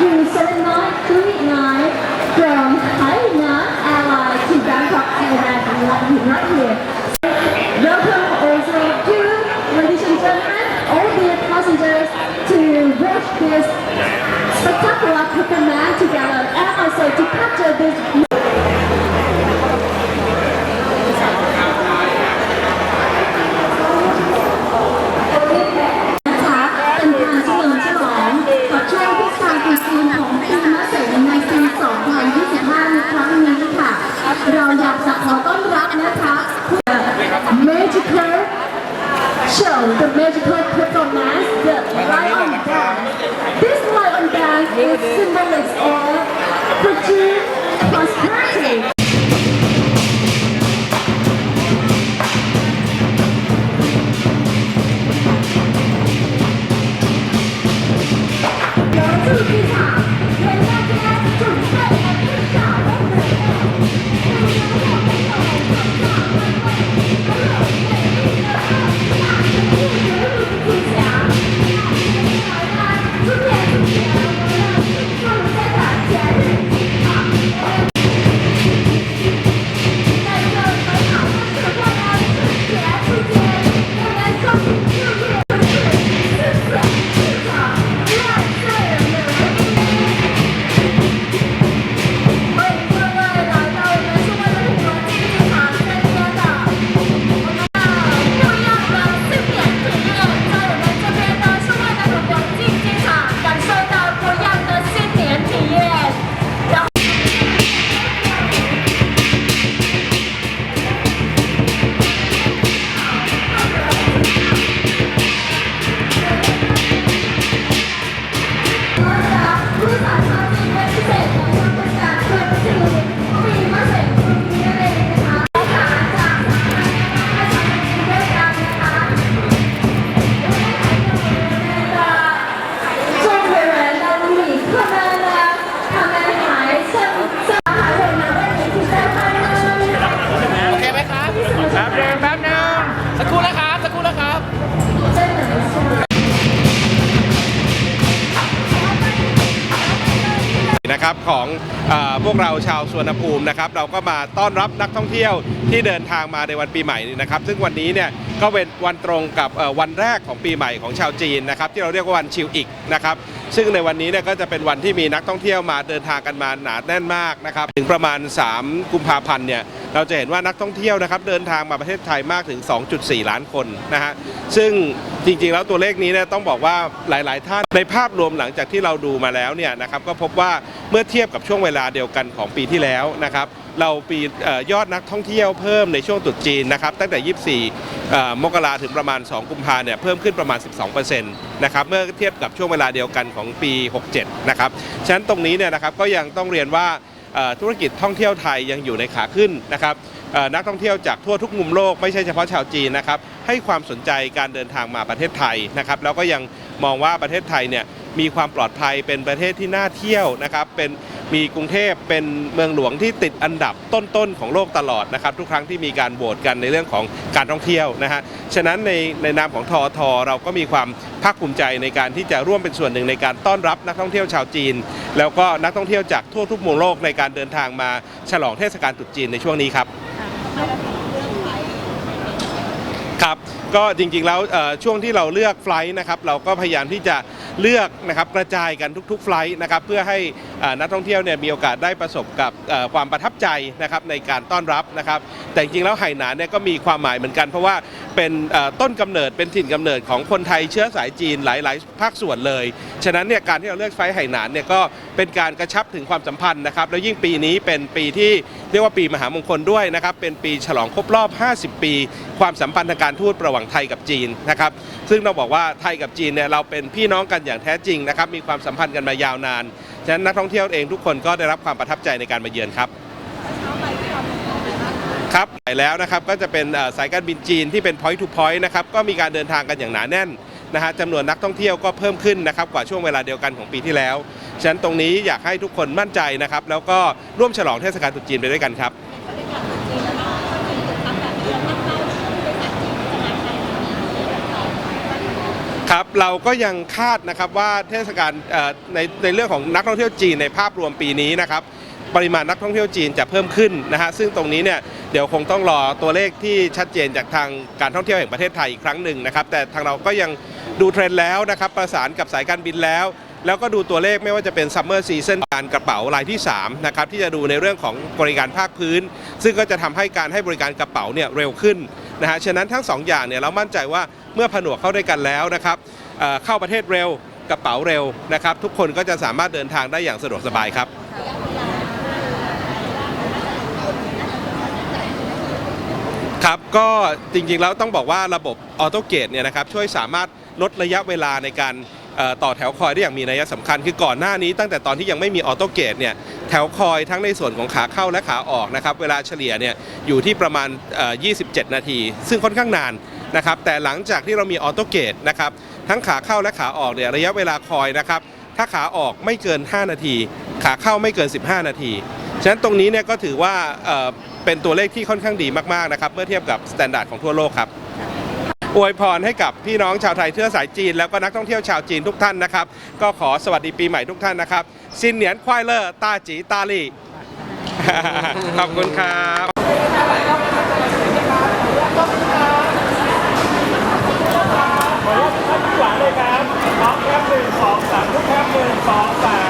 7939 from Hainan Airlines to Bangkok Airlines right here. Welcome also to, ladies and gentlemen, all dear passengers to watch this spectacular performance together and also to capture this ของอพวกเราชาวสวนภูมินะครับเราก็มาต้อนรับนักท่องเที่ยวที่เดินทางมาในวันปีใหม่นี้นะครับ ซึ่งวันนี้เนี่ยก็เป็นวันตรงกับวันแรกของปีใหม่ของชาวจีนนะครับที่เราเรียกว่าวันชิวอิกนะครับ ซึ่งในวันนี้เนี่ยก็จะเป็นวันที่มีนักท่องเที่ยวมาเดินทางกันมาหนาแน่นมากนะครับถึงประมาณ 3 กุมภาพันธ์เนี่ยเราจะเห็นว่านักท่องเที่ยวนะครับเดินทางมาประเทศไทยมากถึง 2.4 ล้านคนนะฮะซึ่งจริงๆ แล้วตัวเลขนี้เนี่ยต้องบอกว่าหลาย ๆ ท่านในภาพรวมหลังจากที่เราดูมาแล้วเนี่ยนะครับก็พบว่าเมื่อเทียบกับช่วงเวลาเดียวกันของปีที่แล้วนะครับเราปียอดนักท่องเที่ยวเพิ่มในช่วงตรุษจีนนะครับตั้งแต่ 24 มกราถึงประมาณ 2 กุมภาเนี่ยเพิ่มขึ้นประมาณ 12%นะครับเมื่อเทียบกับช่วงเวลาเดียวกันของปี 67 นะครับฉะนั้นตรงนี้เนี่ยนะครับก็ยังต้องเรียนว่าธุรกิจท่องเที่ยวไทยยังอยู่ในขาขึ้นนะครับนักท่องเที่ยวจากทั่วทุกมุมโลกไม่ใช่เฉพาะชาวจีนนะครับให้ความสนใจการเดินทางมาประเทศไทยนะครับแล้วก็ยังมองว่าประเทศไทยเนี่ยมีความปลอดภัยเป็นประเทศที่น่าเที่ยวนะครับเป็น มีกรุงเทพเป็นเมืองหลวงที่ติดอันดับต้นๆของโลกตลอดนะครับทุกครั้งที่มีการโหวตกันในเรื่องของการท่องเที่ยวนะฮะฉะนั้นในในนามของทอทเราก็มีความภาคภูมิใจในการที่จะร่วมเป็นส่วนหนึ่งในการต้อนรับนักท่องเที่ยวชาวจีน แล้วก็นักท่องเที่ยวจากทั่วทุกมุมโลกในการเดินทางมาฉลองเทศกาลตรุษจีนในช่วงนี้ครับครับก็จริงๆแล้วช่วงที่เราเลือกไฟล์นะครับเราก็พยายามที่จะ เลือกนะครับกระจายกันทุกๆไฟล์นะครับเพื่อให้นักท่องเที่ยวเนี่ยมีโอกาสได้ประสบกับความประทับใจนะครับในการต้อนรับนะครับ แต่จริงแล้วไหหนานเนี่ยก็มีความหมายเหมือนกัน เพราะว่าเป็นต้นกำเนิดเป็นถิ่นกำเนิดของคนไทยเชื้อสายจีนหลาย ๆ ภาคส่วนเลย ฉะนั้นเนี่ยการที่เราเลือกไฟล์ไหหนานเนี่ยก็เป็นการกระชับถึงความสัมพันธ์นะครับแล้วยิ่งปีนี้เป็นปีที่ เรียกว่าปีมหามงคลด้วยนะครับเป็นปีฉลองครบรอบ 50 ปี ความสัมพันธ์ทางการทูตระหว่างไทยกับจีนนะครับซึ่งเราบอกว่าไทยกับจีนเนี่ยเราเป็นพี่น้องกันอย่างแท้จริงนะครับมีความสัมพันธ์กันมายาวนานฉะนั้นนักท่องเที่ยวเองทุกคนก็ได้รับความประทับใจในการมาเยือนครับครับไปแล้วนะครับก็จะเป็นสายการบินจีนที่เป็น point to point นะครับก็มีการเดินทางกันอย่างหนาแน่นนะฮะจำนวนนักท่องเที่ยวก็เพิ่มขึ้นนะครับกว่าช่วงเวลาเดียวกันของปีที่แล้ว ฉะนั้นตรงนี้อยากให้ทุกคนมั่นใจนะครับ แล้วก็ร่วมฉลองเทศกาลตรุษจีนไปด้วยกันครับครับเราก็ยังคาดนะครับว่าเทศกาลในในเรื่องของนักท่องเที่ยวจีนในภาพรวมปีนี้นะครับปริมาณนักท่องเที่ยวจีนจะเพิ่มขึ้นนะฮะซึ่งตรงนี้เนี่ยเดี๋ยวคงต้องรอตัวเลขที่ชัดเจนจากทางการท่องเที่ยวแห่งประเทศไทยอีกครั้งหนึ่งนะครับแต่ทางเราก็ยังดูเทรนด์แล้วนะครับประสานกับสายการบินแล้ว แล้วก็ดูตัวเลขไม่ว่าจะเป็นซัมเมอร์ซีซันการกระเป๋ารายที่3นะครับที่จะดูในเรื่องของบริการภาคพื้น ซึ่งก็จะทำให้การให้บริการกระเป๋าเนี่ยเร็วขึ้นนะฮะฉะนั้นทั้งสองอย่างเนี่ยเรามั่นใจว่าเมื่อผนวกเข้าด้วยกันแล้วนะครับเเข้าประเทศเร็วกระเป๋าเร็วนะครับ ทุกคนก็จะสามารถเดินทางได้อย่างสะดวกสบายครับครับก็จริงๆแล้วต้องบอกว่าระบบออโตเกตเนี่ยนะครับช่วยสามารถลดระยะเวลาในการ ต่อแถวคอยได้อย่างมีนัยสำคัญ คือก่อนหน้านี้ตั้งแต่ตอนที่ยังไม่มีออโตเกตเนี่ยแถวคอยทั้งในส่วนของขาเข้าและขาออกนะครับเวลาเฉลี่ยเนี่ยอยู่ที่ประมาณ 27 นาที ซึ่งค่อนข้างนานนะครับแต่หลังจากที่เรามีออโตเกตนะครับทั้งขาเข้าและขาออกเนี่ยระยะเวลาคอยนะครับถ้าขาออกไม่เกิน 5 นาที ขาเข้าไม่เกิน 15 นาทีฉะนั้นตรงนี้เนี่ยก็ถือว่าเอ่อเป็นตัวเลขที่ค่อนข้างดีมากๆนะครับเมื่อเทียบกับมาตรฐานของทั่วโลกครับ อวยพรให้กับพี่น้องชาวไทยเชื้อสายจีน แล้วก็นักท่องเที่ยวชาวจีนทุกท่านนะครับ ก็ขอสวัสดีปีใหม่ทุกท่านนะครับซินเหนียนควายเลอร์ตาจีตาลี่ขอบคุณครับหวานเลยครับพร้อมแคปหนึ่งสองสามทุกแคปหนึ่งสองสาม